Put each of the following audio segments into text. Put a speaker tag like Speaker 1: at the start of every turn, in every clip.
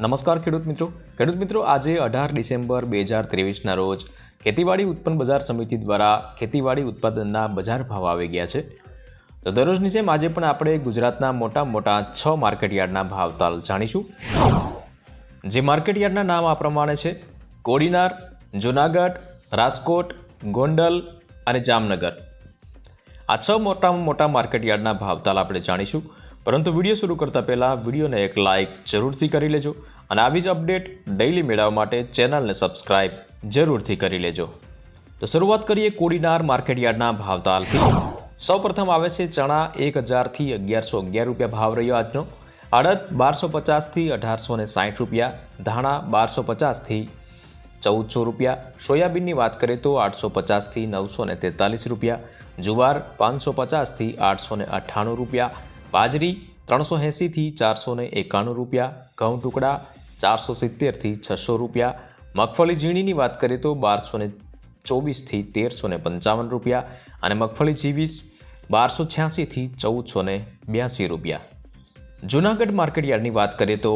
Speaker 1: નમસ્કાર ખેડૂત મિત્રો. ખેડૂત મિત્રો, આજે અઢાર ડિસેમ્બર બે હજાર ત્રેવીસના રોજ ખેતીવાડી ઉત્પન્ન બજાર સમિતિ દ્વારા ખેતીવાડી ઉત્પાદનના બજાર ભાવ આવી ગયા છે. તો દરરોજની જેમ આજે પણ આપણે ગુજરાતના મોટા મોટા છ માર્કેટયાર્ડના ભાવતાલ જાણીશું. જે માર્કેટયાર્ડના નામ આ પ્રમાણે છે. કોડીનાર, જુનાગઢ, રાજકોટ, ગોંડલ અને જામનગર. આ છ મોટા મોટા માર્કેટયાર્ડના ભાવતાલ આપણે જાણીશું. પરંતુ વીડિયો શરૂ કરતાં પહેલાં વિડીયોને એક લાઇક જરૂરથી કરી લેજો અને આવી જ અપડેટ ડેઇલી મેળવવા માટે ચેનલને સબસ્ક્રાઇબ જરૂરથી કરી લેજો. તો શરૂઆત કરીએ કોડીનાર માર્કેટયાર્ડના ભાવતાલથી. સૌપ્રથમ આવે છે ચણા એક હજારથી અગિયારસો અગિયાર રૂપિયા ભાવ રહ્યો આજનો. અડદ બારસો પચાસથી અઢારસો ને સાઠ રૂપિયા, ધાણા બારસો પચાસથી ચૌદસો રૂપિયા, સોયાબીનની વાત કરીએ તો આઠસો પચાસથી નવસો ને તેતાલીસ રૂપિયા, જુવાર પાંચસો પચાસથી આઠસો ને અઠ્ઠાણું રૂપિયા બાજરી ત્રણસો એંસીથી ચારસો ને એકાણું રૂપિયા, ઘઉં ટુકડા ચારસો સિત્તેરથી છસો રૂપિયા, મગફળી ઝીણીની વાત કરીએ તો બારસો ને ચોવીસથી તેરસો ને પંચાવન રૂપિયા અને મગફળી જીવીસ બારસો છ્યાસીથી ચૌદસો ને બ્યાસી રૂપિયા. જૂનાગઢ માર્કેટયાર્ડની વાત કરીએ તો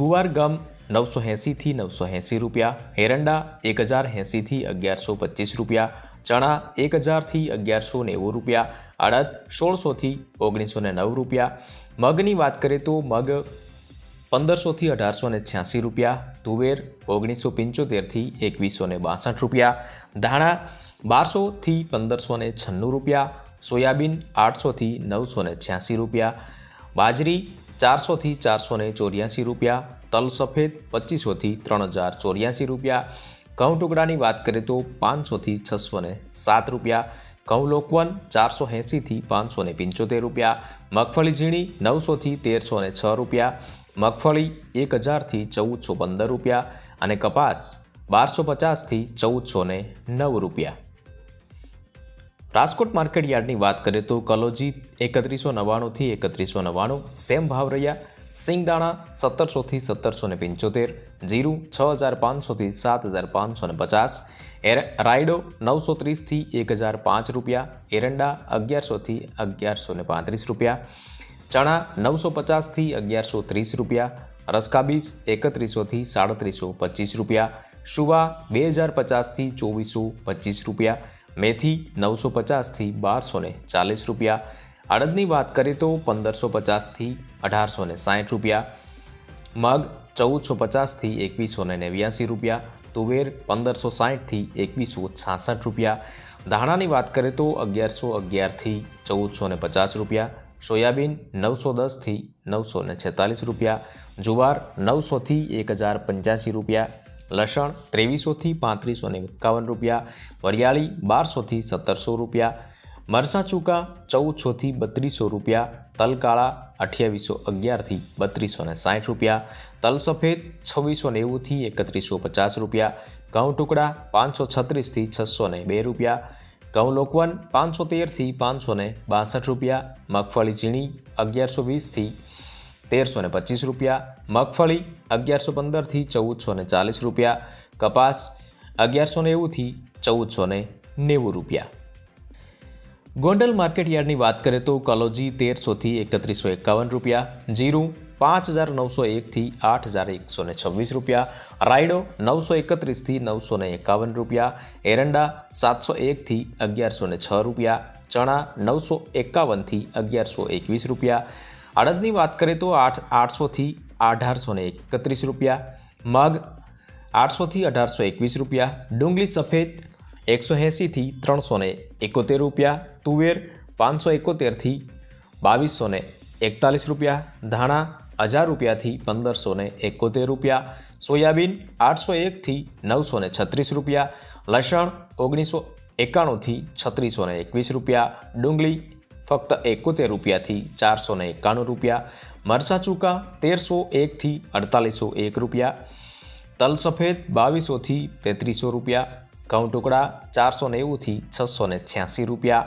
Speaker 1: ગુવાર ગમ નવસો એંસીથી નવસો એંસી રૂપિયા, એરંડા એક હજાર એંસીથી અગિયારસો પચીસ રૂપિયા, ચણા એક હજારથી અગિયારસો નેવું રૂપિયા અડદ સોળસોથી ઓગણીસો ને નવ રૂપિયા. મગની વાત કરીએ તો મગ પંદરસોથી અઢારસો ને છ્યાસી રૂપિયા. તુવેર ઓગણીસો પંચોતેરથી એકવીસો ને બાસઠ રૂપિયા. ધાણા બારસોથી પંદરસો ને છન્નું રૂપિયા. સોયાબીન આઠસોથી નવસો ને છ્યાસી રૂપિયા. બાજરી ચારસોથી ચારસો ને ચોર્યાસી રૂપિયા. તલ સફેદ પચીસોથી ત્રણ હજાર ચોર્યાસી રૂપિયા. ઘઉં ટુકડાની વાત કરીએ તો પાંચસોથી છસો ને સાત રૂપિયા. ઘઉં ચારસો એંસીથી પાંચસો ને પંચોતેર રૂપિયા, મગફળી ઝીણી નવસોથી તેરસો ને છ રૂપિયા, મગફળી એક હજારથી ચૌદસો પંદર રૂપિયા અને કપાસ બારસો પચાસથી ચૌદસો ને નવ રૂપિયા. રાજકોટ માર્કેટ યાર્ડની વાત કરીએ તો કલોજી એકત્રીસો નવ્વાણુંથી એકત્રીસો નવ્વાણું, સેમ ભાવ રહ્યા. સિંગદાણા સત્તરસોથી સત્તરસો ને પંચોતેર, જીરું છ હજાર પાંચસોથી સાત હજાર પાંચસો ને પચાસ એર રાયડો નવસો ત્રીસથી એક હજાર પાંચ રૂપિયા, એરંડા અગિયારસોથી અગિયારસો ને પાંત્રીસ રૂપિયા, ચણા નવસો પચાસથી અગિયારસો ત્રીસ રૂપિયા રસકાબીજ એકત્રીસોથી સાડત્રીસો પચીસ રૂપિયા, શુવા બે હજાર પચાસથી ચોવીસો પચીસ રૂપિયા, મેથી નવસો પચાસથી બારસો ને ચાલીસ રૂપિયા, અડદની વાત કરીએ તો પંદરસો પચાસથી અઢારસો ને સાઠ રૂપિયા, મગ ચૌદસો પચાસથી એકવીસો ને નેવ્યાસી રૂપિયા તુવેર પંદરસો સાઠથી એકવીસો છાસઠ રૂપિયા. ધાણાની વાત કરીએ તો અગિયારસો અગિયારથી ચૌદસો ને પચાસ રૂપિયા. સોયાબીન નવસો દસથી નવસો ને છેતાલીસ રૂપિયા. જુવાર નવસોથી એક હજાર પંચ્યાસી રૂપિયા. લસણ ત્રેવીસોથી પાંત્રીસો ને એકાવન રૂપિયા. વરિયાળી બારસોથી સત્તરસો રૂપિયા. મરસાં ચૂકા ચૌદસોથી બત્રીસો રૂપિયા. તલકાળા અઠ્યાવીસો અગિયારથી બત્રીસો ને સાઠ રૂપિયા, તલ સફેદ છવ્વીસો નેવુંથી એકત્રીસો પચાસ રૂપિયા, ઘઉં ટુકડા પાંચસો છત્રીસથી છસો ને બે રૂપિયા, ઘઉં લોકવન પાંચસો તેરથી પાંચસો ને બાસઠ રૂપિયા, મગફળી ઝીણી અગિયારસો વીસથી તેરસો ને પચીસ રૂપિયા, મગફળી અગિયારસો પંદરથી ચૌદસો ને ચાલીસ રૂપિયા, કપાસ અગિયારસો નેવુંથી ચૌદસો ને નેવું રૂપિયા. ગોંડલ માર્કેટ યાર્ડની વાત કરીએ તો કલોજી તેરસોથી એકત્રીસો એકાવન રૂપિયા, જીરું પાંચ હજાર નવસો એકથી આઠ હજાર એકસો ને છવ્વીસ રૂપિયા, રાયડો નવસો એકત્રીસથી નવસો ને એકાવન રૂપિયા, એરંડા સાતસો એકથી અગિયારસો ને છ રૂપિયા, ચણા નવસો એકાવનથી અગિયારસો એકવીસ રૂપિયા. અડદની વાત કરીએ તો આઠ આઠસોથી અઢારસો ને એકત્રીસ રૂપિયા. મગ આઠસોથી અઢારસો એકવીસ રૂપિયા. ડુંગળી સફેદ એકસો એંસીથી ત્રણસો ને એકોતેર રૂપિયા તુવેર પાંચસો એકોતેરથી બાવીસો ને એકતાલીસ રૂપિયા ધાણા હજાર રૂપિયાથી પંદરસો ને એકોતેર રૂપિયા સોયાબીન આઠસો એકથી નવસો ને છત્રીસ રૂપિયા લસણ ઓગણીસો એકાણુંથી છત્રીસો ને એકવીસ રૂપિયા ડુંગળી ફક્ત એકોતેર રૂપિયાથી ચારસો ને એકાણું રૂપિયા મરચાં ચૂકા તેરસો એકથી અડતાલીસો એક રૂપિયા તલ સફેદ બાવીસોથી તેત્રીસો રૂપિયા ઘઉં ટુકડા ચારસો નેવુંથી છસો ને છ્યાસી રૂપિયા,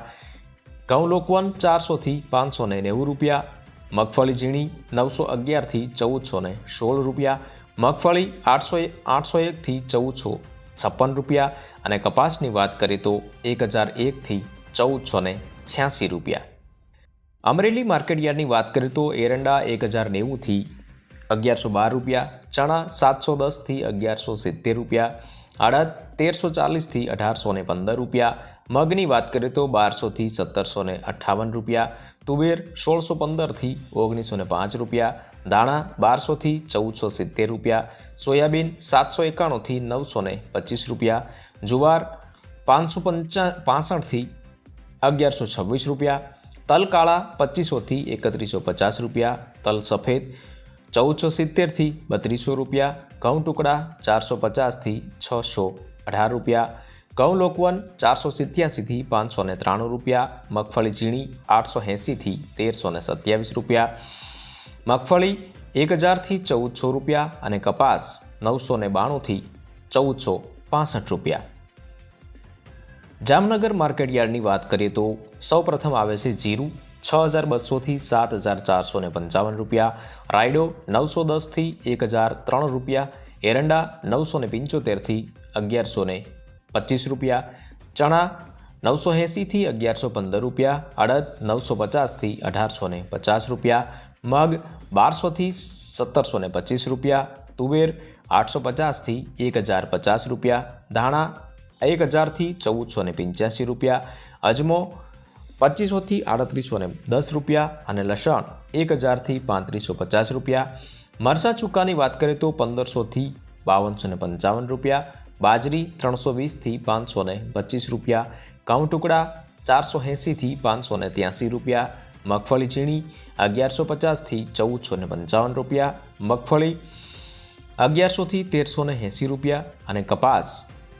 Speaker 1: ઘઉં લોકવન ચારસોથી પાંચસો ને નેવું રૂપિયા, મગફળી ઝીણી નવસો અગિયારથી ચૌદસો ને સોળ રૂપિયા, મગફળી આઠસો આઠસો એકથી ચૌદસો છપ્પન રૂપિયા અને કપાસની વાત કરીએ તો એક હજાર એકથી ચૌદસો ને છ્યાસી રૂપિયા. અમરેલી માર્કેટ યાર્ડની વાત કરીએ તો એરંડા એક હજાર નેવુંથી અગિયારસો બાર રૂપિયા, ચણા સાતસો દસથી અગિયારસો સિત્તેર રૂપિયા અડદ તેરસો ચાલીસથી અઢારસો ને પંદર રૂપિયા. મગની વાત કરીએ તો બારસોથી સત્તરસો ને અઠ્ઠાવન રૂપિયા. તુવેર સોળસો પંદરથી ઓગણીસો ને પાંચ રૂપિયા. દાણા બારસોથી ચૌદસો સિત્તેર રૂપિયા. સોયાબીન સાતસો એકાણુંથી નવસો ને પચીસ રૂપિયા. જુવાર પાંચસો પંચા, પાસઠથી અગિયારસો છવ્વીસ રૂપિયા. તલ કાળા પચીસોથી એકત્રીસો પચાસ રૂપિયા. તલ સફેદ ચૌદસો સિત્તેરથી બત્રીસો રૂપિયા. ઘઉં ટુકડા ચારસો પચાસથી છસો અઢાર રૂપિયા, ઘઉં લોકવન ચારસો સિત્યાસીથી પાંચસો ને ત્રાણું રૂપિયા, મગફળી ઝીણી આઠસો એંસીથી તેરસો ને સત્યાવીસ રૂપિયા, મગફળી એક હજારથી ચૌદસો રૂપિયા અને કપાસ નવસો ને બાણુંથી ચૌદસો પાસઠ રૂપિયા. જામનગર માર્કેટયાર્ડની વાત કરીએ તો સૌપ્રથમ આવે છે જીરું. છ હજાર બસોથી સાત હજાર ચારસો પંચાવન રૂપિયા, રાયડો નવસો દસથી એક હજાર ત્રણ રૂપિયા, એરંડા નવસો ને પંચોતેરથી અગિયારસો ને પચીસ રૂપિયા, ચણા નવસો એંસીથી અગિયારસો પંદર રૂપિયા, અડદ નવસો પચાસથી અઢારસો ને પચાસ રૂપિયા, મગ બારસોથી સત્તરસો ને પચીસ રૂપિયા, તુવેર આઠસો પચાસથી એક હજાર પચાસ રૂપિયા, ધાણા એક હજારથી ચૌદસો ને પંચ્યાસી રૂપિયા, અજમો પચીસોથી આડત્રીસો ને દસ રૂપિયા અને લસણ એક હજારથી પાંત્રીસો પચાસ રૂપિયા. મરસા ચૂકાની વાત કરીએ તો પંદરસોથી બાવનસો ને પંચાવન રૂપિયા. બાજરી ત્રણસો વીસથી પાંચસો ને પચીસ રૂપિયા. ઘઉં ટુકડા ચારસો એંસીથી પાંચસો ને ત્યાંસી રૂપિયા. મગફળી ઝીણી અગિયારસો પચાસથી ચૌદસો ને પંચાવન રૂપિયા. મગફળી અગિયારસોથી તેરસો ને એંસી રૂપિયા અને કપાસ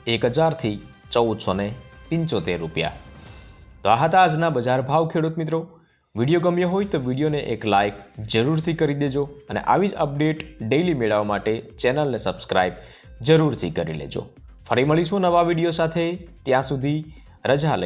Speaker 1: એક હજારથી ચૌદસો ને પંચોતેર રૂપિયા. તો આ હતા આજના બજાર ભાવ ખેડૂત મિત્રો. વીડિયો ગમ્યો હોય તો વિડીયોને એક લાઇક જરૂરથી કરી દેજો અને આવી જ અપડેટ ડેઇલી મેળવવા માટે ચેનલને સબસ્ક્રાઇબ જરૂરથી કરી લેજો. ફરી મળીશું નવા વીડિયો સાથે. ત્યાં સુધી રજા લઈ